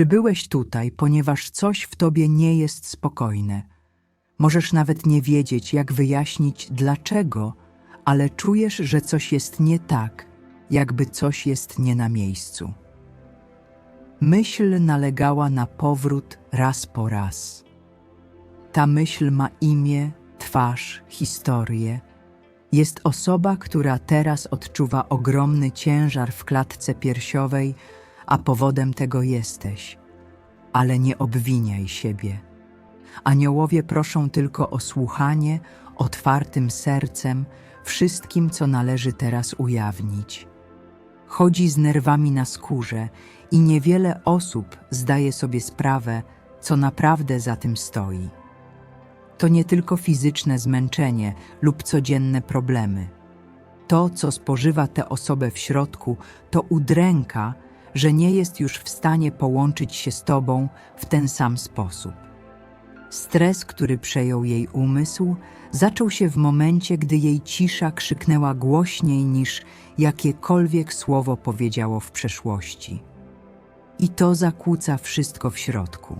Przybyłeś tutaj, ponieważ coś w tobie nie jest spokojne. Możesz nawet nie wiedzieć, jak wyjaśnić dlaczego, ale czujesz, że coś jest nie tak, jakby coś jest nie na miejscu. Myśl nalegała na powrót raz po raz. Ta myśl ma imię, twarz, historię. Jest osoba, która teraz odczuwa ogromny ciężar w klatce piersiowej, a powodem tego jesteś. Ale nie obwiniaj siebie. Aniołowie proszą tylko o słuchanie otwartym sercem wszystkim, co należy teraz ujawnić. Chodzi z nerwami na skórze i niewiele osób zdaje sobie sprawę, co naprawdę za tym stoi. To nie tylko fizyczne zmęczenie lub codzienne problemy. To, co spożywa tę osobę w środku, to udręka, że nie jest już w stanie połączyć się z tobą w ten sam sposób. Stres, który przejął jej umysł, zaczął się w momencie, gdy jej cisza krzyknęła głośniej niż jakiekolwiek słowo powiedziało w przeszłości. I to zakłóca wszystko w środku.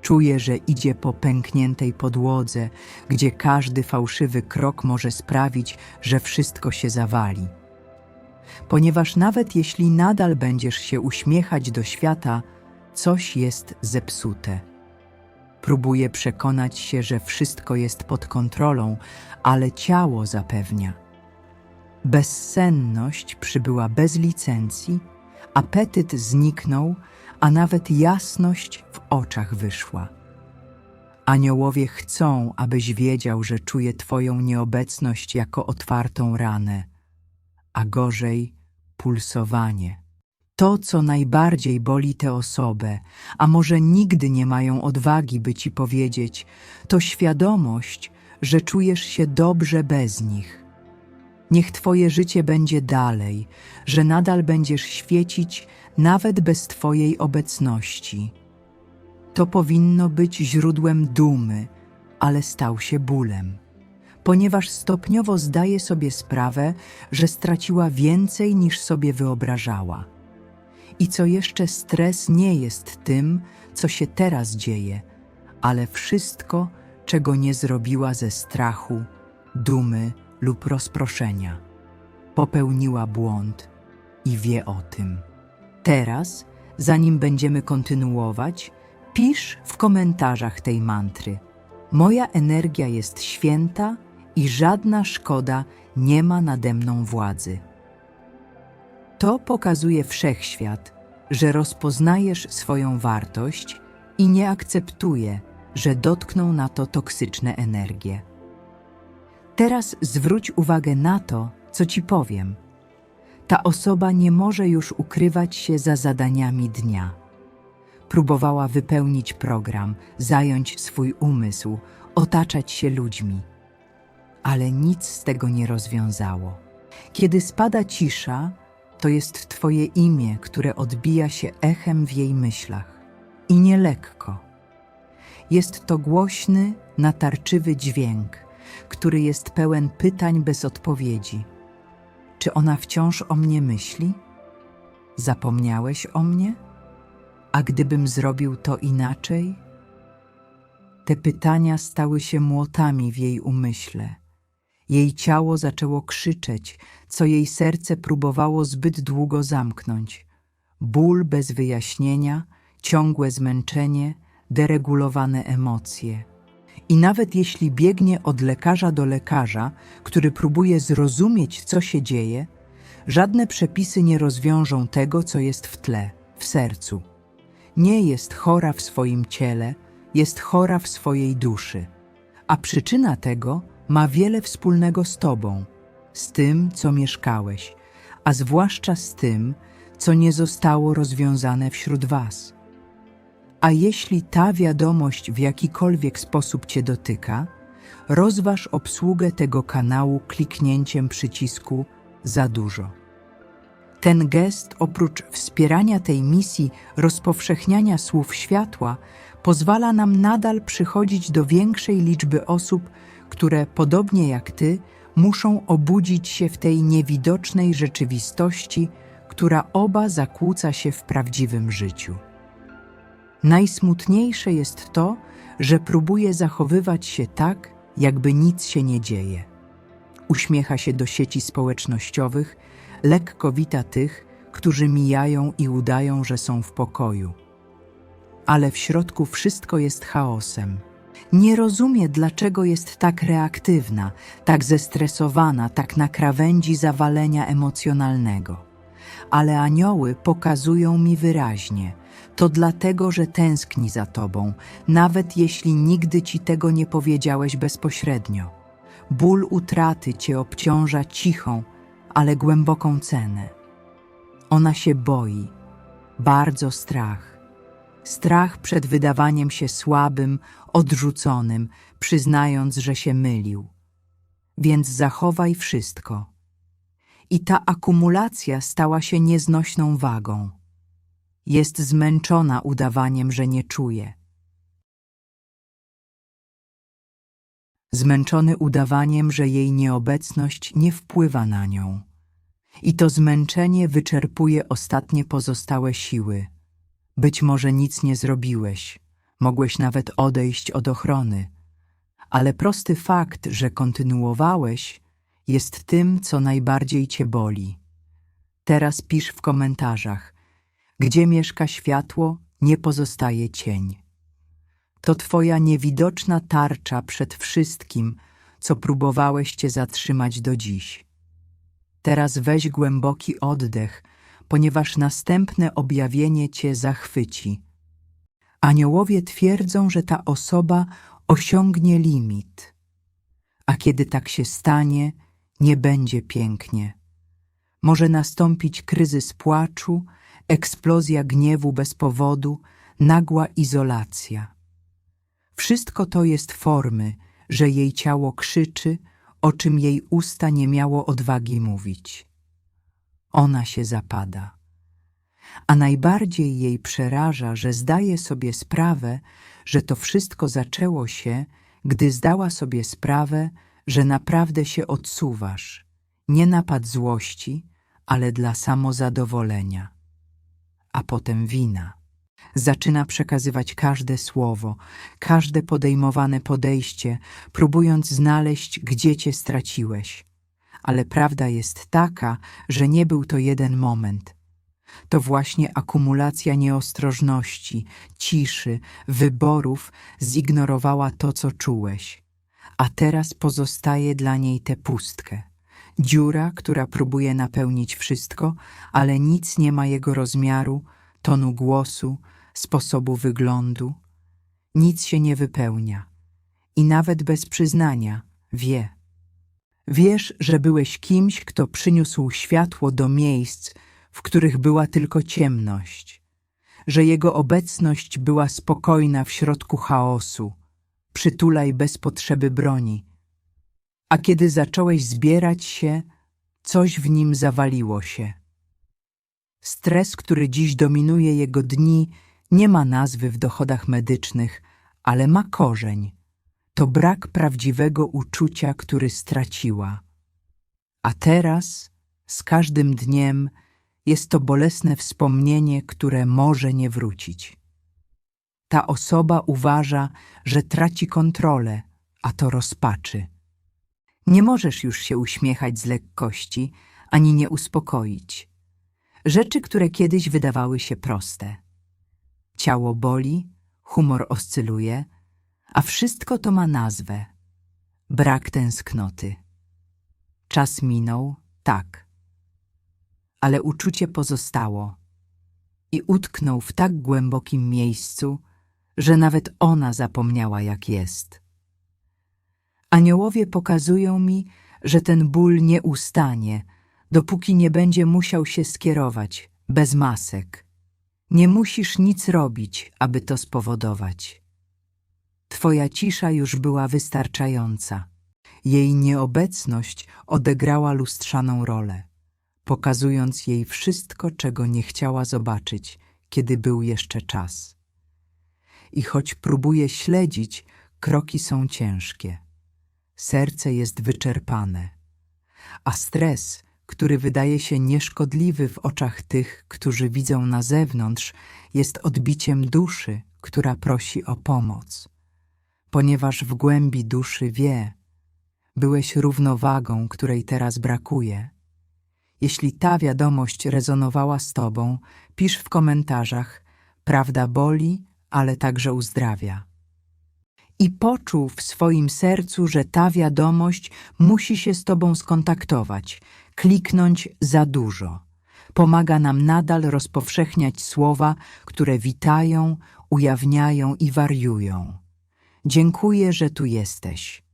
Czuje, że idzie po pękniętej podłodze, gdzie każdy fałszywy krok może sprawić, że wszystko się zawali. Ponieważ nawet jeśli nadal będziesz się uśmiechać do świata, coś jest zepsute. Próbuje przekonać się, że wszystko jest pod kontrolą, ale ciało zapewnia. Bezsenność przybyła bez licencji, apetyt zniknął, a nawet jasność w oczach wyszła. Aniołowie chcą, abyś wiedział, że czuje Twoją nieobecność jako otwartą ranę, a gorzej pulsowanie. To, co najbardziej boli tę osobę, a może nigdy nie mają odwagi, by ci powiedzieć, to świadomość, że czujesz się dobrze bez nich. Niech Twoje życie będzie dalej, że nadal będziesz świecić nawet bez Twojej obecności. To powinno być źródłem dumy, ale stał się bólem, ponieważ stopniowo zdaje sobie sprawę, że straciła więcej niż sobie wyobrażała. I co jeszcze stres nie jest tym, co się teraz dzieje, ale wszystko, czego nie zrobiła ze strachu, dumy lub rozproszenia. Popełniła błąd i wie o tym. Teraz, zanim będziemy kontynuować, pisz w komentarzach tej mantry. Moja energia jest święta i żadna szkoda nie ma nade mną władzy. To pokazuje wszechświat, że rozpoznajesz swoją wartość i nie akceptuje, że dotkną na to toksyczne energie. Teraz zwróć uwagę na to, co ci powiem. Ta osoba nie może już ukrywać się za zadaniami dnia. Próbowała wypełnić program, zająć swój umysł, otaczać się ludźmi. Ale nic z tego nie rozwiązało. Kiedy spada cisza, to jest Twoje imię, które odbija się echem w jej myślach. I nie lekko. Jest to głośny, natarczywy dźwięk, który jest pełen pytań bez odpowiedzi. Czy ona wciąż o mnie myśli? Zapomniałeś o mnie? A gdybym zrobił to inaczej? Te pytania stały się młotami w jej umyśle. Jej ciało zaczęło krzyczeć, co jej serce próbowało zbyt długo zamknąć. Ból bez wyjaśnienia, ciągłe zmęczenie, deregulowane emocje. I nawet jeśli biegnie od lekarza do lekarza, który próbuje zrozumieć, co się dzieje, żadne przepisy nie rozwiążą tego, co jest w tle, w sercu. Nie jest chora w swoim ciele, jest chora w swojej duszy. A przyczyna tego ma wiele wspólnego z Tobą, z tym, co mieszkałeś, a zwłaszcza z tym, co nie zostało rozwiązane wśród Was. A jeśli ta wiadomość w jakikolwiek sposób Cię dotyka, rozważ obsługę tego kanału kliknięciem przycisku Za dużo. Ten gest, oprócz wspierania tej misji rozpowszechniania słów światła, pozwala nam nadal przychodzić do większej liczby osób, które, podobnie jak Ty, muszą obudzić się w tej niewidocznej rzeczywistości, która oba zakłóca się w prawdziwym życiu. Najsmutniejsze jest to, że próbuje zachowywać się tak, jakby nic się nie dzieje. Uśmiecha się do sieci społecznościowych, lekko wita tych, którzy mijają i udają, że są w pokoju. Ale w środku wszystko jest chaosem. Nie rozumie, dlaczego jest tak reaktywna, tak zestresowana, tak na krawędzi zawalenia emocjonalnego. Ale anioły pokazują mi wyraźnie – to dlatego, że tęskni za tobą, nawet jeśli nigdy ci tego nie powiedziałeś bezpośrednio. Ból utraty cię obciąża cichą, ale głęboką cenę. Ona się boi, bardzo strach. Strach przed wydawaniem się słabym, odrzuconym, przyznając, że się mylił. Więc zachowaj wszystko. I ta akumulacja stała się nieznośną wagą. Jest zmęczona udawaniem, że nie czuje. Zmęczony udawaniem, że jej nieobecność nie wpływa na nią. I to zmęczenie wyczerpuje ostatnie pozostałe siły. Być może nic nie zrobiłeś, mogłeś nawet odejść od ochrony, ale prosty fakt, że kontynuowałeś, jest tym, co najbardziej cię boli. Teraz pisz w komentarzach, gdzie mieszka światło, nie pozostaje cień. To twoja niewidoczna tarcza przed wszystkim, co próbowałeś cię zatrzymać do dziś. Teraz weź głęboki oddech, ponieważ następne objawienie cię zachwyci. Aniołowie twierdzą, że ta osoba osiągnie limit, a kiedy tak się stanie, nie będzie pięknie. Może nastąpić kryzys płaczu, eksplozja gniewu bez powodu, nagła izolacja. Wszystko to jest formy, że jej ciało krzyczy, o czym jej usta nie miało odwagi mówić. Ona się zapada. A najbardziej jej przeraża, że zdaje sobie sprawę, że to wszystko zaczęło się, gdy zdała sobie sprawę, że naprawdę się odsuwasz, nie napad złości, ale dla samozadowolenia a potem wina. Zaczyna przekazywać każde słowo, każde podejmowane podejście, próbując znaleźć, gdzie cię straciłeś. Ale prawda jest taka, że nie był to jeden moment. To właśnie akumulacja nieostrożności, ciszy, wyborów zignorowała to, co czułeś. A teraz pozostaje dla niej tę pustkę. Dziura, która próbuje napełnić wszystko, ale nic nie ma jego rozmiaru, tonu głosu, sposobu wyglądu. Nic się nie wypełnia. I nawet bez przyznania wie. Wiesz, że byłeś kimś, kto przyniósł światło do miejsc, w których była tylko ciemność, że jego obecność była spokojna w środku chaosu, przytulaj bez potrzeby broni, a kiedy zacząłeś zbierać się, coś w nim zawaliło się. Stres, który dziś dominuje jego dni, nie ma nazwy w dochodach medycznych, ale ma korzeń. To brak prawdziwego uczucia, który straciła. A teraz, z każdym dniem, jest to bolesne wspomnienie, które może nie wrócić. Ta osoba uważa, że traci kontrolę, a to rozpaczy. Nie możesz już się uśmiechać z lekkości, ani nie uspokoić. Rzeczy, które kiedyś wydawały się proste. Ciało boli, humor oscyluje, a wszystko to ma nazwę. Brak tęsknoty. Czas minął, tak. Ale uczucie pozostało i utknął w tak głębokim miejscu, że nawet ona zapomniała, jak jest. Aniołowie pokazują mi, że ten ból nie ustanie, dopóki nie będzie musiał się skierować, bez masek. Nie musisz nic robić, aby to spowodować. Twoja cisza już była wystarczająca. Jej nieobecność odegrała lustrzaną rolę, pokazując jej wszystko, czego nie chciała zobaczyć, kiedy był jeszcze czas. I choć próbuje śledzić, kroki są ciężkie serce jest wyczerpane, a stres, który wydaje się nieszkodliwy w oczach tych, którzy widzą na zewnątrz, jest odbiciem duszy, która prosi o pomoc. Ponieważ w głębi duszy wie, byłeś równowagą, której teraz brakuje. Jeśli ta wiadomość rezonowała z Tobą, pisz w komentarzach: Prawda boli, ale także uzdrawia. I poczuł w swoim sercu, że ta wiadomość musi się z Tobą skontaktować, kliknąć za dużo. Pomaga nam nadal rozpowszechniać słowa, które witają, ujawniają i wariują. Dziękuję, że tu jesteś.